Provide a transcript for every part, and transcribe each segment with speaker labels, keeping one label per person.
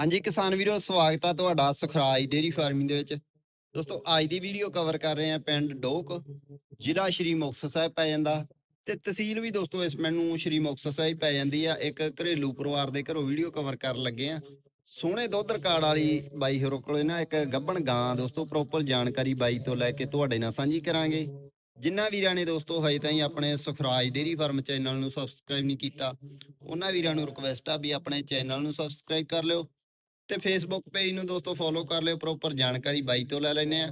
Speaker 1: ਹਾਂਜੀ, ਕਿਸਾਨ ਵੀਰੋ, ਸਵਾਗਤ ਆ ਤੁਹਾਡਾ ਸੁਖਰਾਜ ਡੇਰੀ ਫਾਰਮਿੰਗ ਦੇ ਵਿੱਚ। ਦੋਸਤੋ, ਅੱਜ ਦੀ ਵੀਡੀਓ ਕਵਰ ਕਰ ਰਹੇ ਆ ਪਿੰਡ ਡੋਕ, ਜ਼ਿਲ੍ਹਾ ਸ਼੍ਰੀ ਮੁਕਤਸਰ ਸਾਹਿਬ ਪੈ ਜਾਂਦਾ। ਤੇ ਤਹਿਸੀਲ ਵੀ ਦੋਸਤੋ, ਇਸ ਮੈਨੂੰ ਸ਼੍ਰੀ ਮੁਕਤਸਰ ਸਾਹਿਬ ਪੈ ਜਾਂਦੀ ਆ। ਇੱਕ ਘਰੇਲੂ ਪਰਿਵਾਰ ਦੇ ਘਰੋਂ ਵੀਡੀਓ ਕਵਰ ਕਰਨ ਲੱਗੇ ਆ। ਸੋਹਣੇ ਦੁੱਧ ਰਿਕਾਰਡ ਵਾਲੀ ਬਾਈ ਹੋਰ ਕੋਲੇ ਨਾ ਇੱਕ ਗੱਬਣ ਗਾਂ ਦੋਸਤੋ ਪ੍ਰੋਪਰ ਜਾਣਕਾਰੀ ਬਾਈ ਤੋਂ ਲੈ ਕੇ ਤੁਹਾਡੇ ਨਾਲ ਸਾਂਝੀ ਕਰਾਂਗੇ। ਜਿਨ੍ਹਾਂ ਵੀਰਾਂ ਨੇ ਦੋਸਤੋ, ਹਜੇ ਤਾਈਂ ਆਪਣੇ ਸੁਖਰਾਜ ਡੇਰੀ ਫਾਰਮ ਚੈਨਲ ਨੂੰ ਸਬਸਕ੍ਰਾਈਬ ਨਹੀਂ ਕੀਤਾ, ਉਹਨਾਂ ਵੀਰਾਂ ਨੂੰ ਰਿਕਵੈਸਟ ਆ ਵੀ ਆਪਣੇ ਚੈਨਲ ਨੂੰ ਸਬਸਕ੍ਰਾਈਬ ਕਰ ਲਿਓ। ਤੇ ਫੇਸਬੁੱਕ ਪੇਜ ਨੂੰ ਦੋਸਤੋ ਫੋਲੋ ਕਰ ਲਿਓ ਪ੍ਰੋਪਰ ਜਾਣਕਾਰੀ ਬਾਈ ਤੋਂ ਲੈ ਲੈਨੇ ਆ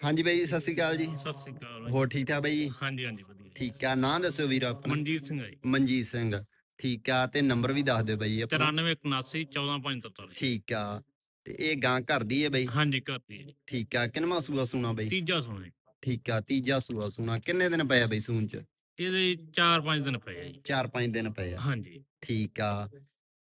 Speaker 1: ਹਾਂਜੀ ਬਾਈ ਜੀ, ਸਤਿ ਸ਼੍ਰੀ ਅਕਾਲ ਜੀ।
Speaker 2: ਸਤਿ ਸ੍ਰੀ ਅਕਾਲ ਬਾਈ।
Speaker 1: ਹੋਰ ਠੀਕ ਠਾਕ ਬਾਈ ਜੀ?
Speaker 2: ਹਾਂਜੀ ਹਾਂਜੀ ਵਧੀਆ
Speaker 1: ਠੀਕ ਆ ਨਾਂ ਦੱਸਿਓ ਵੀਰ ਆਪਣਾ।
Speaker 2: ਮਨਜੀਤ ਸਿੰਘ ਹੈ ਜੀ।
Speaker 1: ਮਨਜੀਤ ਸਿੰਘ ਠੀਕ ਆ ਤੇ ਨੰਬਰ ਵੀ ਦੱਸ ਦਿਓ ਬਾਈ ਆਪਣਾ।
Speaker 2: 9381 14543
Speaker 1: ਠੀਕ ਆ ਤੇ ਇਹ ਗਾਂ ਘਰ ਦੀ ਹੈ ਬਾਈ?
Speaker 2: ਹਾਂਜੀ ਕਰਦੀ ਹੈ ਜੀ।
Speaker 1: ਠੀਕ ਆ ਕਿੰਨਵਾਂ ਸੂਆ ਸੂਣਾ ਬਾਈ?
Speaker 2: ਤੀਜਾ ਸੁਣੇ
Speaker 1: ਠੀਕ ਆ ਤੀਜਾ ਸੂਆ ਸੂਣਾ ਕਿੰਨੇ ਦਿਨ ਪਏ ਆ ਬਾਈ ਸੂਣ ਚ?
Speaker 2: ਇਹਦੇ 4-5 ਦਿਨ ਪਏ ਆ ਜੀ।
Speaker 1: 4-5 ਦਿਨ ਪਏ ਆ।
Speaker 2: ਹਾਂਜੀ।
Speaker 1: ਠੀਕ ਆ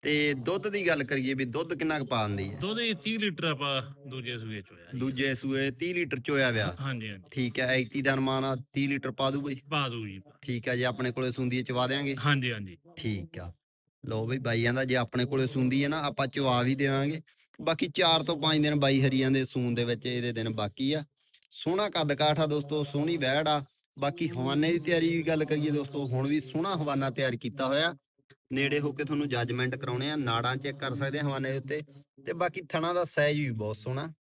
Speaker 1: ਤੇ ਦੁੱਧ ਦੀ ਗੱਲ ਕਰੀਏ ਵੀ ਦੁੱਧ ਕਿੰਨਾ ਕੁ ਪਾਉਂਦੀ ਹੈ?
Speaker 2: ਦੁੱਧ ਇਹ 30 ਲੀਟਰ ਆਪਾਂ ਦੂਜੇ ਸੂਏ ਚ ਹੋਇਆ।
Speaker 1: ਦੂਜੇ ਸੂਏ 30 ਲੀਟਰ ਚੋਇਆ ਵਿਆ?
Speaker 2: ਹਾਂਜੀ ਹਾਂਜੀ।
Speaker 1: ਠੀਕ ਹੈ ਐਤੀ ਦਾ ਅਨੁਮਾਨ ਆ 30 ਲੀਟਰ ਪਾ ਦੂ ਬਈ?
Speaker 2: ਬਾਦੂ ਜੀ।
Speaker 1: ਠੀਕ ਹੈ ਜੇ ਆਪਣੇ ਕੋਲੇ ਸੁੰਦੀ ਚਵਾ ਦੇਾਂਗੇ
Speaker 2: ਹਾਂਜੀ ਹਾਂਜੀ।
Speaker 1: ਠੀਕ ਆ। ਲਓ ਬਈ ਬਾਈ ਕਹਿੰਦਾ ਜੇ ਆਪਣੇ ਕੋਲੇ ਸੁੰਦੀ ਹੈ ਨਾ ਆਪਾਂ ਚਵਾ ਵੀ ਦੇਵਾਂਗੇ। ਬਾਕੀ 4 ਤੋਂ 5 ਦਿਨ ਬਾਈ ਹਰੀਆਂ ਦੇ ਸੂਨ ਦੇ ਵਿੱਚ ਇਹਦੇ ਦਿਨ ਬਾਕੀ ਆ। ਸੋਹਣਾ ਕੱਦ ਕਾਠ ਦੋਸਤੋ ਸੋਹਣੀ ਵਹਿੜ ਆ। ਬਾਕੀ ਹਵਾਨੇ ਦੀ ਤਿਆਰੀ ਦੀ ਗੱਲ ਕਰੀਏ ਦੋਸਤੋ ਹੁਣ ਵੀ ਸੋਹਣਾ ਹਵਾਨਾ ਤਿਆਰ ਕੀਤਾ ਹੋਇਆ। ਨੇੜੇ ਹੋ ਕੇ ਤੁਹਾਨੂੰ ਜੱਜਮੈਂਟ ਕਰਾਉਣੇ ਆ, ਨਾੜਾਂ ਚੈੱਕ ਕਰ ਸਕਦੇ ਆ ਹਵਾਨੇ ਦੇ ਉੱਤੇ ਤੇ ਬਾਕੀ ਥਣਾ ਦਾ ਸਾਈਜ਼ ਵੀ ਬਹੁਤ ਸੋਹਣਾ।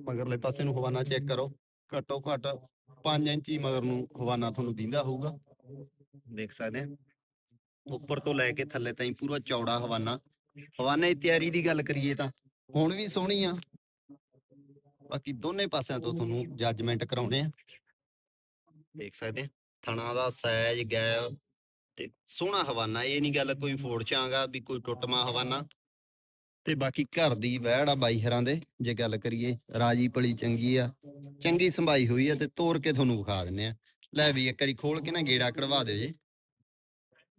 Speaker 1: ਮਗਰਲੇ ਪਾਸੇ ਨੂੰ ਹਵਾਨਾ ਚੈੱਕ ਕਰੋ, ਘੱਟੋ ਘੱਟ 5 ਇੰਚੀ ਮਗਰ ਨੂੰ ਹਵਾਨਾ ਤੁਹਾਨੂੰ ਦਿੰਦਾ ਹੋਊਗਾ। ਦੇਖ ਸਕਦੇ ਆ। ਉੱਪਰ ਤੋਂ ਲੈ ਕੇ ਥੱਲੇ ਤਾਈਂ ਪੂਰਾ ਚੌੜਾ ਹਵਾਨਾ। ਹਵਾਨੇ ਦੀ ਤਿਆਰੀ ਦੀ ਗੱਲ ਕਰੀਏ ਤਾਂ ਹੁਣ ਵੀ ਸੋਹਣੀ ਆ। ਬਾਕੀ ਦੋਨੇ ਪਾਸਿਆਂ ਤੋਂ ਤੁਹਾਨੂੰ ਜੱਜਮੈਂਟ ਕਰਾਉਣੇ ਆ। ਦੇਖ ਸਕਦੇ ਆ, ਥਣਾ ਦਾ ਸਾਈਜ਼ ਗੈਪ ਤੇ ਸੋਹਣਾ ਹਵਾਨਾ, ਇਹ ਨਹੀਂ ਗੱਲ ਕੋਈ ਫੋੜ ਚਾਂਗਾ ਵੀ ਕੋਈ ਟੁੱਟਮਾ ਹਵਾਨਾ। ਤੇ ਬਾਕੀ ਘਰ ਦੀ ਵਹਿੜ ਆ ਬਾਈ ਹਰਾਂ ਦੇ, ਜੇ ਗੱਲ ਕਰੀਏ, ਰਾਜੀ ਪਲੀ ਚੰਗੀ ਆ, ਚੰਗੀ ਸੰਭਾਈ ਹੋਈ ਆ ਤੇ ਤੋੜ ਕੇ ਤੁਹਾਨੂੰ ਵਿਖਾ ਦਿੰਨੇ ਆ। ਲੈ ਵੀ ਇੱਕ ਵਾਰੀ ਖੋਲ ਕੇ ਨਾ ਗੇੜਾ ਕਢਵਾ ਦਿਓ ਜੀ।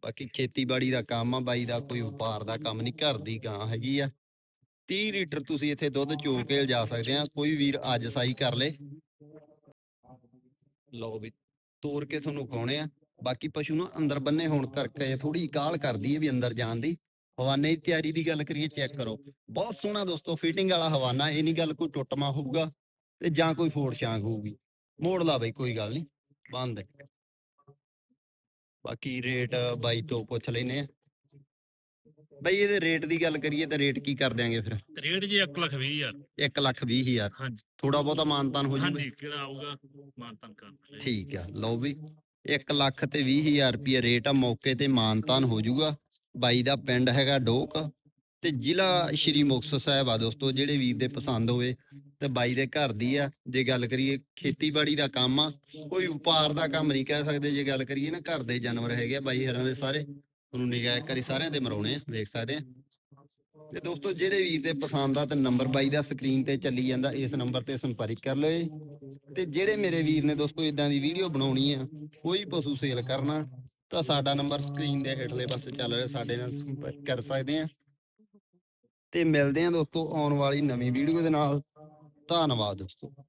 Speaker 1: ਬਾਕੀ ਖੇਤੀਬਾੜੀ ਦਾ ਕੰਮ ਆ, ਬਾਈ ਦਾ ਕੋਈ ਵਪਾਰ ਦਾ ਕੰਮ ਨਹੀਂ ਘਰ ਦੀ ਗਾਂ ਹੈਗੀ ਆ। 30 ਲੀਟਰ ਤੁਸੀਂ ਇੱਥੇ ਦੁੱਧ ਚੋ ਕੇ ਲਿਜਾ ਸਕਦੇ ਆ, ਕੋਈ ਵੀਰ ਅੱਜ ਸਾਈ ਕਰ ਲੇ। ਲਓ ਵੀ ਤੋੜ ਕੇ ਤੁਹਾਨੂੰ ਖਾਉਣੇ ਆ। ਬਾਕੀ ਪਸ਼ੂ ਨੂੰ ਅੰਦਰ ਬੰਨੇ ਹੋਣ ਕਰਕੇ ਥੋੜੀ ਕਾਲ ਕਰਦੀ ਹੈ ਵੀ ਅੰਦਰ ਜਾਣ ਦੀ। ਹਵਾਨੇ ਦੀ ਤਿਆਰੀ ਦੀ ਗੱਲ ਕਰੀਏ ਚੈੱਕ ਕਰੋ। ਬਹੁਤ ਸੋਹਣਾ ਦੋਸਤੋ ਫਿਟਿੰਗ ਵਾਲਾ ਹਵਾਨਾ ਇਹ ਨਹੀਂ ਗੱਲ ਕੋਈ ਟੁੱਟਮਾ ਹੋਊਗਾ ਤੇ ਜਾਂ ਕੋਈ ਫੋੜ ਛਾਂਗ ਹੋਊਗੀ। ਮੋੜ ਲਾ ਬਈ ਕੋਈ ਗੱਲ ਨਹੀਂ ਬੰਦ। ਬਾਕੀ ਰੇਟ ਬਾਈ ਤੋਂ ਪੁੱਛ ਲੈਨੇ ਆ। ਬਈ ਇਹਦੇ ਰੇਟ ਦੀ ਗੱਲ ਕਰੀਏ ਤਾਂ ਰੇਟ ਕੀ ਕਰ ਦਿਆਂਗੇ ਫਿਰ?
Speaker 2: ਰੇਟ ਜੀ 1 ਲੱਖ 20 ਹਜ਼ਾਰ।
Speaker 1: 1 ਲੱਖ 20 ਹਜ਼ਾਰ।
Speaker 2: ਹਾਂਜੀ।
Speaker 1: ਥੋੜਾ ਬਹੁਤਾ ਮਾਨਤਾਨ ਹੋ ਜੂ
Speaker 2: ਹਾਂਜੀ ਕਿਹੜਾ ਆਊਗਾ ਮਾਨਤਨ ਕਰ
Speaker 1: ਠੀਕ ਆ ਲਓ ਵੀ 1 ਲੱਖ ਤੇ 20 ਰੁਪਏ ਰੇਟ ਆ, ਮੌਕੇ ਤੇ ਮਾਨਤਾਨ ਹੋ ਜਾਊਗਾ। ਬਾਈ ਦਾ ਪਿੰਡ ਹੈਗਾ ਡੋਕ ਤੇ ਜ਼ਿਲ੍ਹਾ ਸ਼੍ਰੀ ਮੁਕਤਸਰ ਸਾਹਿਬ ਆ ਦੋਸਤੋ, ਜਿਹੜੇ ਵੀਰ ਦੇ ਪਸੰਦ ਹੋਵੇ ਤੇ ਬਾਈ ਦੇ ਘਰ ਦੀ ਆ। ਜੇ ਗੱਲ ਕਰੀਏ ਖੇਤੀਬਾੜੀ ਦਾ ਕੰਮ ਆ, ਕੋਈ ਵਪਾਰ ਦਾ ਕੰਮ ਨਹੀਂ ਕਹਿ ਸਕਦੇ। ਜੇ ਗੱਲ ਕਰੀਏ ਨਾ, ਘਰ ਦੇ ਜਾਨਵਰ ਹੈਗੇ ਆ ਬਾਈ ਹਰਾਂ ਦੇ ਸਾਰੇ। ਤੁਹਾਨੂੰ ਨਿਗਾਹ ਕਰੀ ਸਾਰਿਆਂ ਦੇ ਮਰਾਉਣੇ ਆ, ਵੇਖ ਸਕਦੇ ਆ। ਤੇ ਦੋਸਤੋ, ਜਿਹੜੇ ਵੀਰ ਦੇ ਪਸੰਦ ਆ ਤੇ ਨੰਬਰ ਬਾਈ ਦਾ ਸਕਰੀਨ ਤੇ ਚੱਲੀ ਜਾਂਦਾ, ਇਸ ਨੰਬਰ ਤੇ ਸੰਪਰਕ ਕਰ ਲਓ ਜੀ। ਤੇ ਜਿਹੜੇ ਮੇਰੇ ਵੀਰ ਨੇ ਦੋਸਤੋ ਇਦਾਂ ਦੀ ਵੀਡੀਓ ਬਣਾਉਣੀ ਆ, ਕੋਈ ਪਸ਼ੂ ਸੇਲ ਕਰਨਾ, ਤਾਂ ਸਾਡਾ ਨੰਬਰ ਸਕਰੀਨ ਦੇ ਹੇਠਲੇ ਪਾਸੇ ਚੱਲ ਰਿਹਾ, ਸਾਡੇ ਨਾਲ ਸੰਪਰਕ ਕਰ ਸਕਦੇ ਆ। ਤੇ ਮਿਲਦੇ ਆ ਦੋਸਤੋ ਆਉਣ ਵਾਲੀ ਨਵੀਂ ਵੀਡੀਓ ਦੇ ਨਾਲ। ਧੰਨਵਾਦ ਦੋਸਤੋ।